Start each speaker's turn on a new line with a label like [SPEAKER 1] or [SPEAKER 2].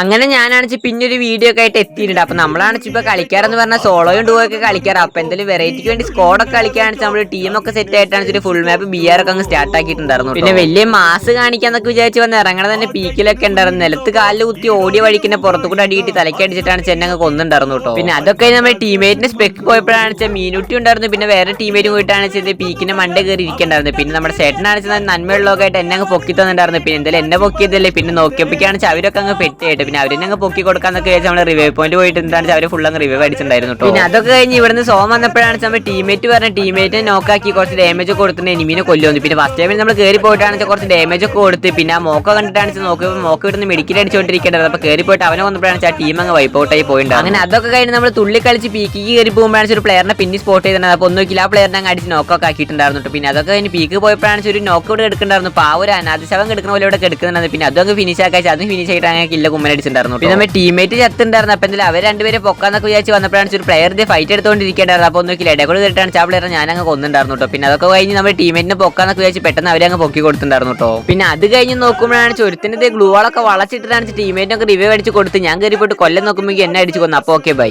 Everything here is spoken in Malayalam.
[SPEAKER 1] അങ്ങനെ ഞാനാണെച്ച് പിന്നെ ഒരു വീഡിയോ ഒക്കെ ആയിട്ട് എത്തിയിട്ടുണ്ട്. അപ്പൊ നമ്മളാണെച്ച് ഇപ്പൊ കളിക്കാറെന്ന് പറഞ്ഞാൽ സോളോയും ഡുവോ ഒക്കെ കളിക്കാറ്. അപ്പൊ എന്തെങ്കിലും വെറൈറ്റിക്ക് വേണ്ടി സ്കോഡൊക്കെ കളിക്കാണെന്ന് നമ്മൾ ഒക്കെ സെറ്റ് ആയിട്ടാണ് ഫുൾ മാപ്പ് ബി ആർ ഒക്കെ അങ്ങ് സ്റ്റാർട്ട് ആക്കിയിട്ടുണ്ടായിരുന്നു പിന്നെ വലിയ മാസ് കാണിക്കാന്നൊക്കെ വിചാരിച്ച് വന്ന് ഇറങ്ങണ തന്നെ പീക്കിലൊക്കെ ഉണ്ടായിരുന്നു. നിലത്ത് കാലിൽ കുത്തി ഓടി വഴിക്കുന്ന പുറത്തു കൂടെ അടിയിട്ട് തലക്കടിച്ചിട്ടാണ് ചെന്നങ്ങ് കൊന്നുണ്ടായിരുന്നു കേട്ടോ പിന്നെ അതൊക്കെ നമ്മുടെ ടീമേറ്റിന്റെ സ്പെക്ക് പോയപ്പോഴാണ് വെച്ചാൽ മീനുട്ടി ഉണ്ടായിരുന്നു. പിന്നെ വേറെ ടീമേറ്റ് പോയിട്ടാണ് വെച്ചത് പീക്കിന്റെ മണ്ട കയറി ഇരിക്കണ്ടായിരുന്നു പിന്നെ നമ്മുടെ ചേട്ടനാണ് വെച്ചാൽ നന്മയുള്ളതൊക്കെ ആയിട്ട് എന്നെ അങ്ങ് പൊക്കി തന്നിട്ടുണ്ടായിരുന്നു പിന്നെ എന്തായാലും എന്നെ പൊക്കിയതല്ലേ? പിന്നെ നോക്കിയപ്പോഴാണ് വെച്ചാൽ അവരൊക്കെ അങ്ങ് പെട്ടിയായിട്ട് പിന്നെ അവരെന്നെ അങ്ങ് പൊക്കി കൊടുക്കാന്നൊക്കെ വെച്ചാൽ നമ്മൾ റിവൈവ് പോയിന്റ് പോയിട്ട് എന്താണ് അവർ ഫുൾ അങ്ങ് റിവൈവ് അടിച്ചിട്ടുണ്ടായിരുന്നു കേട്ടോ പിന്നെ അതൊക്കെ കഴിഞ്ഞ് ഇവിടുന്ന് സോം വന്നപ്പോഴാണ് നമ്മൾ ടീമേറ്റ് പറഞ്ഞ ടീമേറ്റിനെ നോക്കാക്കി കുറച്ച് ഡാമേജ് ഒക്കെ കൊടുത്തിട്ട് എനിമീനെ കൊല്ലുന്നു പിന്നെ ഫസ്റ്റ് ടൈമിൽ നമ്മൾ കയറി പോയിട്ടാണ് വെച്ചാൽ കുറച്ച് ഡാമേജ് ഒക്കെ കൊടുത്ത് പിന്നെ ആ മോക്ക കണ്ടിട്ടാണ് നോക്കിയപ്പോൾ മോക്ക ഇവിടുന്ന് മെഡിക്കൽ അടിച്ചുകൊണ്ടിരിക്കേണ്ടത് അപ്പൊ കയറി പോയിട്ട് അവനെ വന്നപ്പോഴാണ് വെച്ചാൽ ടീം അങ്ങ് വൈപ്പ് ഔട്ട് ആയി പോയിട്ടുണ്ട് അങ്ങനെ അതൊക്കെ കഴിഞ്ഞ് നമ്മൾ തുള്ളി കളിച്ച് പീക്ക് കയറി പോകുമ്പോഴാണ് ഒരു പ്ലെയറിനെ പിന്നെ സ്പോട്ട് ചെയ്തിട്ടുണ്ട് അപ്പോൾ ഒന്നും ആ പ്ലെയറിനെ അങ്ങ് അടിച്ച് നോക്കൊക്കെ ആക്കിയിട്ടുണ്ടായിരുന്നു കേട്ടോ. പിന്നെ അതൊക്കെ കഴിഞ്ഞ് പീക്ക് പോയപ്പോഴാണ് ഒരു നോക്ക് ഇവിടെ എടുക്കുന്നുണ്ടായിരുന്നു. അപ്പോൾ ആ ഒരു അനാഥശവം എടുക്കുന്ന പോലെ ഇവിടെ എടുക്കുന്നുണ്ടായിരുന്നു പിന്നെ അതൊക്കെ ഫിനിഷ് ആക്കി അതും ഫിനിഷ് ആയിട്ട് അങ്ങനെ കില്ല കുമ്മനടിച്ചിട്ടുണ്ടായിരുന്നു പിന്നെ നമ്മുടെ ടീമേറ്റ് ചത്തുണ്ടായിരുന്നു. അപ്പോൾ എന്തായാലും അവർ രണ്ടുപേരെ പൊക്കാന്നൊക്കെ വിചാരിച്ച് വന്നപ്പോഴാണ് ഒരു പ്ലെയർ ഫൈറ്റ് എടുത്തുകൊണ്ടിരിക്കേണ്ടായിരുന്നു അപ്പോൾ ഒന്നുകിൽ ഇടകൂടെ കേട്ടാണ് ആ പ്ലെയർ ഞാൻ അങ്ങ് കൊന്നുണ്ടായിരുന്നു കേട്ടോ. പിന്നെ അതൊക്കെ കഴിഞ്ഞ് നമ്മുടെ ടീമേറ്റിനെ പൊക്കാന്നൊക്കെ വിചാരിച്ച് പെട്ടെന്ന് അവരെ അങ്ങ് പൊക്കി കൊടുത്തിട്ടുണ്ടായിരുന്നു കേട്ടോ. പിന്നെ അത് കഴിഞ്ഞ് നോക്കുമ്പോഴാണ് ചുരുത്തിന്റെ ഗ്ലൂവാളൊക്കെ വളച്ചിട്ടിട്ടാണ് ടീമേറ്റിനൊക്കെ റിവ്യൂ അടിച്ച് കൊടുത്ത് ഞാൻ കയറി പോയിട്ട് കൊല്ലം നോക്കുമ്പോൾ എന്നെ അടിച്ച് കൊന്നു. അപ്പോൾ ഓക്കെ ബൈ